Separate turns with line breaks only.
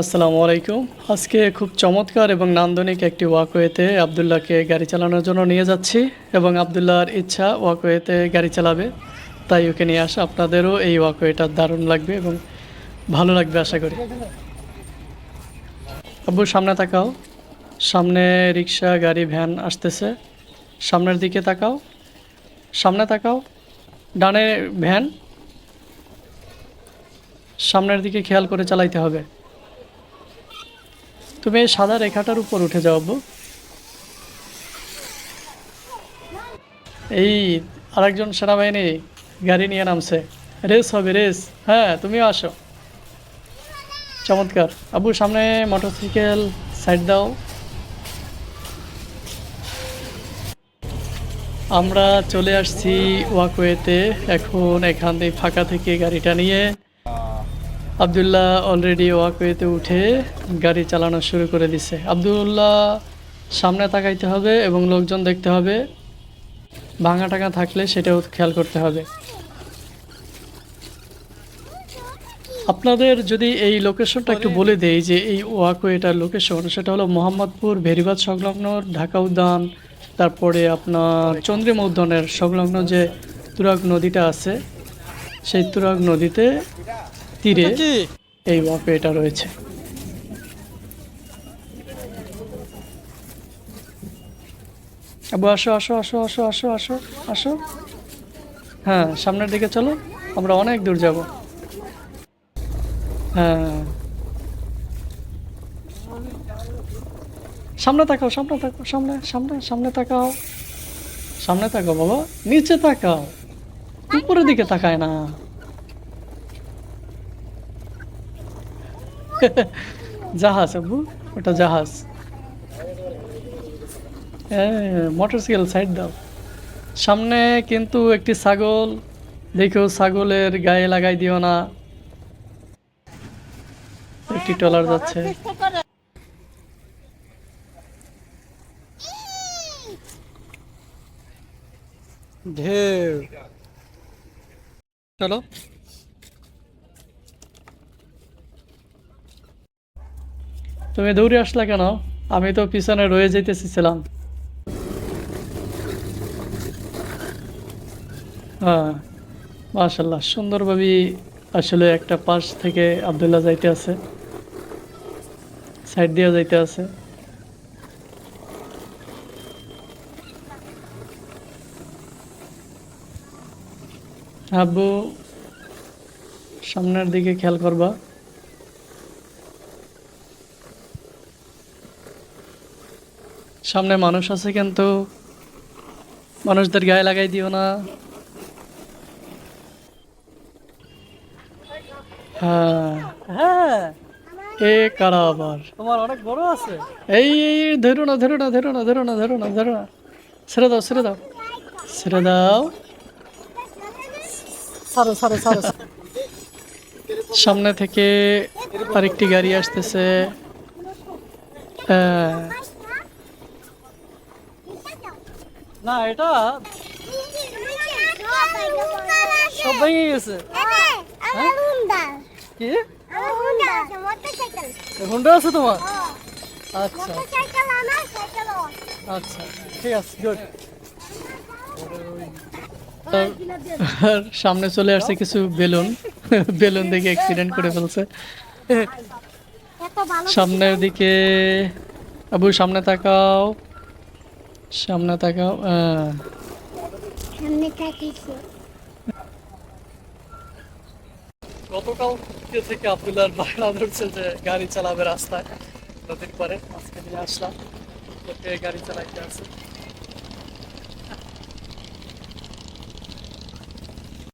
আসসালামু আলাইকুম। আজকে খুব চমৎকার এবং নান্দনিক একটি ওয়াকওয়েতে আবদুল্লাহকে গাড়ি চালানোর জন্য নিয়ে যাচ্ছি এবং আবদুল্লাহর ইচ্ছা ওয়াকওয়েতে গাড়ি চালাবে, তাই ওকে নিয়ে আসা আপনাদেরও এই ওয়াকওয়েটা দারুণ লাগবে এবং ভালো লাগবে আশা করি। আব্বু, সামনে তাকাও। সামনে রিক্সা গাড়ি, ভ্যান আসতেছে। সামনের দিকে তাকাও। সামনে তাকাও। ডানে ভ্যান। সামনের দিকে খেয়াল করে চালাইতে হবে। তুমি এই সাদা রেখাটার উপর উঠে যাও, আব্বু। এই আরেকজন সেনাবাহিনী গাড়ি নিয়ে নামছে। রেস হবে, রেস। হ্যাঁ তুমিও আসো। চমৎকার। আব্বু, সামনে মোটরসাইকেল সাইড দাও। আমরা চলে আসছি ওয়াকওয়েতে। এখন এখান থেকে ফাঁকা থেকে গাড়িটা নিয়ে আবদুল্লাহ অলরেডি ওয়াকওয়েতে উঠে গাড়ি চালানো শুরু করে দিছে। আবদুল্লাহ সামনে তাকাইতে হবে এবং লোকজন দেখতে হবে। ভাঙা টাঙা থাকলে সেটাও খেয়াল করতে হবে। আপনাদের যদি এই লোকেশনটা একটু বলে দেই যে এই ওয়াকওয়েটার লোকেশন সেটা হলো মোহাম্মদপুর ভেরিবাদ সংলগ্ন ঢাকা উদ্যান তারপরে আপনার চন্দ্রিমা উদ্যানের সংলগ্ন যে তুরাগ নদীটা আছে সেই তুরাগ নদীতে তীরে এই ওয়াকওয়েটা রয়েছে। আবু আসো আসো আসো আসো আসো আসো আসো। হ্যাঁ সামনের দিকে চলো আমরা অনেক দূর যাব। হ্যাঁ। সামনে তাকাও সামনে তাকাও সামনে সামনে সামনে তাকাও। সামনে তাকাও বাবা। নিচে তাকাও। উপরের দিকে তাকায় না। জাহাজ, আব্বু। ওটা জাহাজ। হ্যাঁ মোটরসাইকেল সাইড দাও। সামনে কিন্তু একটি ছাগল। দেখো ছাগলের গায়ে লাগাই দিও না। একটি ট্রলার যাচ্ছে। ঢেউ চলো। তুমি দৌড়ে আসলা কেন? আমি তো পিছনে রয়ে যেতেছিলাম হ্যাঁ মাশাল্লাহ সুন্দরভাবে আসলে একটা পাশ থেকে আবদুল্লাহ যাইতে আছে। সাইড দিয়ে যাইতে আছে। আব্বু, সামনের দিকে খেয়াল করবা। সামনে মানুষ আছে কিন্তু মানুষদের গায়ে লাগাই দিও না। হ্যাঁ।
হ্যাঁ
এ কারা আবার?
তোমার অনেক বড় আছে।
এই এই এই, ধরো না ধরো না ধরো না ধরো না ধরো না ধরো না। ছেড়ে দাও ছেড়ে দাও। ছেড়ে দাও।
সারো সারো সারো
সামনে থেকে আরেকটি গাড়ি আসতেছে। হ্যাঁ।
না এটা সব ভেঙে গেছে। কি? হুন্ডা আছে তোমার? আচ্ছা। আচ্ছা ঠিক আছে গুড
সামনে চলে আসছে কিছু বেলুন। বেলুন দেখে অ্যাক্সিডেন্ট করে ফেলছে। সামনের দিকে আবু সামনে তাকাও। সামনে তাকাও সামনে আহ, গতকাল থেকে আব্দুল্লার বায়না ধরছে যে গাড়ি চালাবে রাস্তায়। নদীর পরে আজকে নিয়ে আসলাম। গাড়ি চালাইতে আছে।